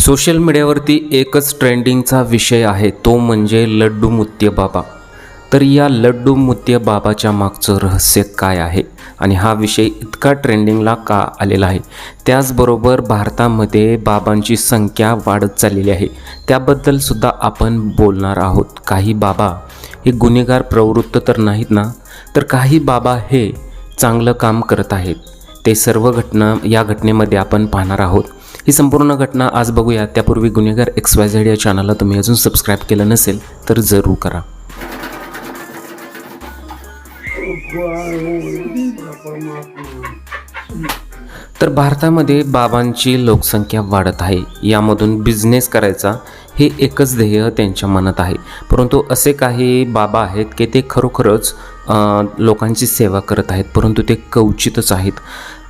Social मीडियावरती एकच ट्रेंडिंगचा विषय आहे तो म्हणजे लड्डू मुत्य बाबा. तर या लड्डू मुत्य बाबाच्या मागचं रहस्य काय आहे? आणि हा विषय इतका ट्रेंडिंगला का आलेला आहे? त्याचबरोबर भारतामध्ये बाबांची संख्या वाढत चाललेली आहे. त्याबद्दलसुद्धा आपण बोलणार आहोत. काही बाबा हे गुन्हेगार प्रवृत्त तर नाहीत ना? तर काही बाबा हे चांगलं काम करत आहेत. ते सर्व घटना या घटनेमध्ये आपण पाहणार आहोत. ही संपूर्ण घटना आज बघूया. त्यापूर्वी गुन्हेगार एक्स वाय झेड या चॅनलला तुम्ही अजून सबस्क्राईब केलं नसेल तर जरूर करा. तर भारतामध्ये बाबांची लोकसंख्या वाढत आहे. यामधून बिझनेस करायचा हे एकच ध्येय त्यांच्या मनात आहे. परंतु असे काही बाबा आहेत की ते खरोखरच लोकांची सेवा करत आहेत परंतु ते कवचितच आहेत.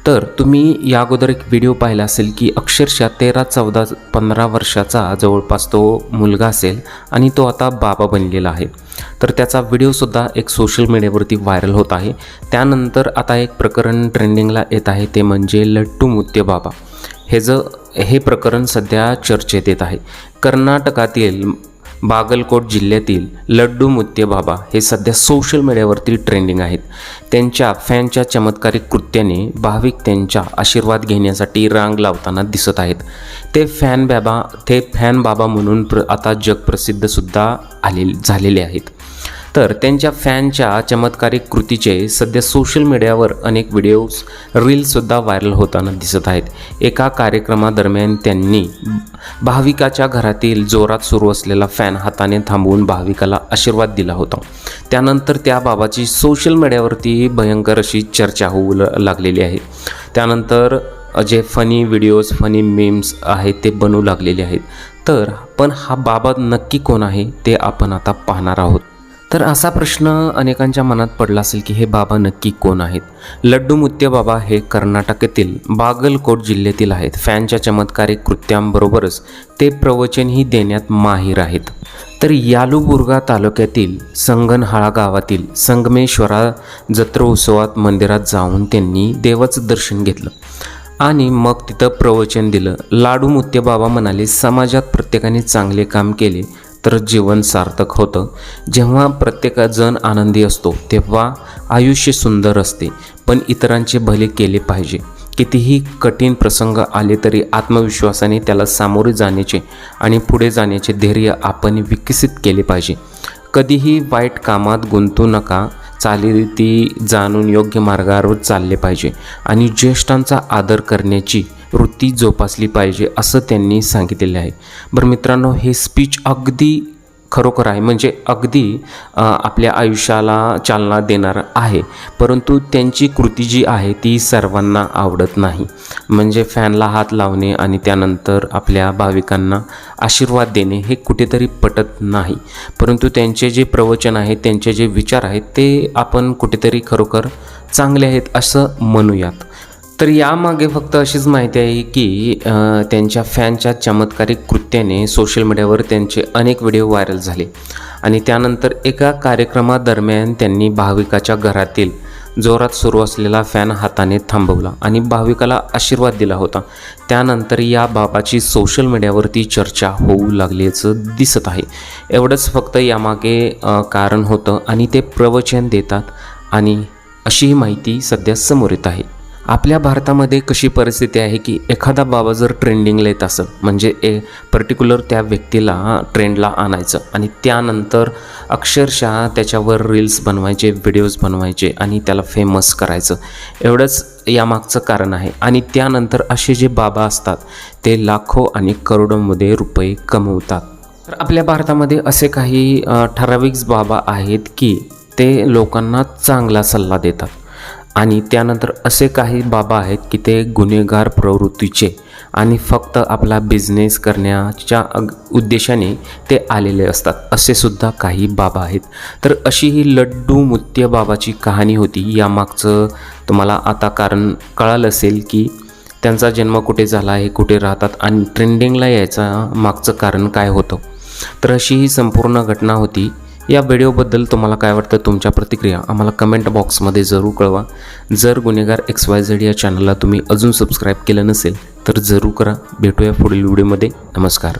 तर तुम्ही या अगोदर एक व्हिडिओ पाहिला असेल की अक्षरशः तेरा चौदा पंधरा वर्षाचा जवळपास तो मुलगा असेल आणि तो आता बाबा बनलेला आहे. तर त्याचा व्हिडिओसुद्धा एक सोशल मीडियावरती व्हायरल होत आहे. त्यानंतर आता एक प्रकरण ट्रेंडिंगला येत आहे ते म्हणजे लट्टू मुत्य बाबा. हे ज हे प्रकरण सध्या चर्चेत येत आहे. कर्नाटकातील बागलकोट जिल्ह्यातील लड्डू मुत्य बाबा हे सध्या सोशल मीडियावरती ट्रेंडिंग आहेत. त्यांच्या फॅनच्या चमत्कारिक कृत्याने भाविक त्यांच्या आशीर्वाद घेण्यासाठी रांग लावताना दिसत आहेत. ते फॅन बाबा ते फॅन बाबा म्हणून प्र आता जगप्रसिद्धसुद्धा आले झालेले आहेत. तर त्यांच्या फॅनच्या चमत्कारिक कृतीचे सध्या सोशल मीडियावर अनेक व्हिडिओज रील्ससुद्धा व्हायरल होताना दिसत आहेत. एका कार्यक्रमादरम्यान त्यांनी भाविकाच्या घरातील जोरात सुरू असलेला फॅन हाताने थांबवून भाविकाला आशीर्वाद दिला होता. त्यानंतर त्या बाबाची सोशल मीडियावरती भयंकर अशी चर्चा होऊ लागलेली आहे. त्यानंतर जे फनी व्हिडिओज फनी मेम्स आहेत ते बनू लागलेले आहेत. तर पण हा बाबा नक्की कोण आहे ते आपण आता पाहणार आहोत. तर असा प्रश्न अनेकांच्या मनात पडला असेल की हे बाबा नक्की कोण आहेत? लड्डू मुत्य बाबा हे कर्नाटकातील बागलकोट जिल्ह्यातील आहेत. फॅनच्या चमत्कारिक कृत्यांबरोबरच ते प्रवचनही देण्यात माहीर आहेत. तर यालुबुर्गा तालुक्यातील संगनहाळा गावातील संगमेश्वरा जत्रोत्सवात मंदिरात जाऊन त्यांनी देवाचं दर्शन घेतलं आणि मग तिथं प्रवचन दिलं. लाडू मुत्य बाबा म्हणाले समाजात प्रत्येकाने चांगले काम केले. तर जीवन सार्थक होतं. जेव्हा प्रत्येकजण आनंदी असतो तेव्हा आयुष्य सुंदर असते. पण इतरांचे भले केले पाहिजे. कितीही कठीण प्रसंग आले तरी आत्मविश्वासाने त्याला सामोरे जाण्याचे आणि पुढे जाण्याचे धैर्य आपण विकसित केले पाहिजे. कधीही वाईट कामात गुंतू नका. चालीरीती जाणून योग्य मार्गावर चालले पाहिजे आणि ज्येष्ठांचा आदर करण्याची वृत्ती जोपासली पाहिजे असं त्यांनी सांगितलेलं आहे. बरं मित्रांनो हे स्पीच अगदी खरोखर आहे. म्हणजे अगदी आपल्या आयुष्याला चालना देणार आहे. परंतु त्यांची कृती जी आहे ती सर्वांना आवडत नाही. म्हणजे फॅनला हात लावणे आणि त्यानंतर आपल्या भाविकांना आशीर्वाद देणे हे कुठेतरी पटत नाही. परंतु त्यांचे जे प्रवचन आहे त्यांचे जे विचार आहेत ते आपण कुठेतरी खरोखर चांगले आहेत असं म्हणूयात. तर यामागे फक्त अशीच माहिती आहे की त्यांच्या फॅनच्या चमत्कारिक कृत्याने सोशल मीडियावर त्यांचे अनेक व्हिडिओ व्हायरल झाले. आणि त्यानंतर एका कार्यक्रमादरम्यान त्यांनी भाविकाच्या घरातील जोरात सुरू असलेला फॅन हाताने थांबवला आणि भाविकाला आशीर्वाद दिला होता. त्यानंतर या बाबाची सोशल मीडियावरती चर्चा होऊ लागल्याचं दिसत आहे. एवढंच फक्त यामागे कारण होतं आणि ते प्रवचन देतात आणि अशीही माहिती सध्या समोर येत आहे. आपल्या भारतामध्ये कशी परिस्थिती आहे की एखादा बाबा जर ट्रेंडिंगला येत असेल म्हणजे ए पर्टिक्युलर त्या व्यक्तीला ट्रेंडला आणायचं आणि त्यानंतर अक्षरशः त्याच्यावर रील्स बनवायचे व्हिडिओज बनवायचे आणि त्याला फेमस करायचं. एवढंच यामागचं कारण आहे. आणि त्यानंतर असे जे बाबा असतात ते लाखो आणि करोडोमध्ये रुपये कमवतात. तर आपल्या भारतामध्ये असे काही ठराविक बाबा आहेत की ते लोकांना चांगला सल्ला देतात. आणि त्यानंतर असे काही बाबा आहेत की ते गुन्हेगार प्रवृत्तीचे आणि फक्त आपला बिझनेस करण्याच्या अग- उद्देशाने ते आलेले असतात. असे सुद्धा काही बाबा आहेत. तर अशी ही लड्डू मुत्य बाबाची कहाणी होती. यामागचं तुम्हाला आता कारण कळालं असेल की त्यांचा जन्म कुठे झाला हे कुठे राहतात आणि ट्रेंडिंगला यायचा मागचं कारण काय होतं. तर अशी ही संपूर्ण घटना होती. या व्हिडिओबद्दल तुम्हाला काय वाटतं तुमच्या प्रतिक्रिया? आम्हाला कमेंट बॉक्समध्ये जरूर कळवा. जर गुन्हेगार एक्स वाय झेड या चॅनलला तुम्ही अजून सबस्क्राईब केलं नसेल तर जरूर करा. भेटूया पुढील व्हिडिओमध्ये नमस्कार.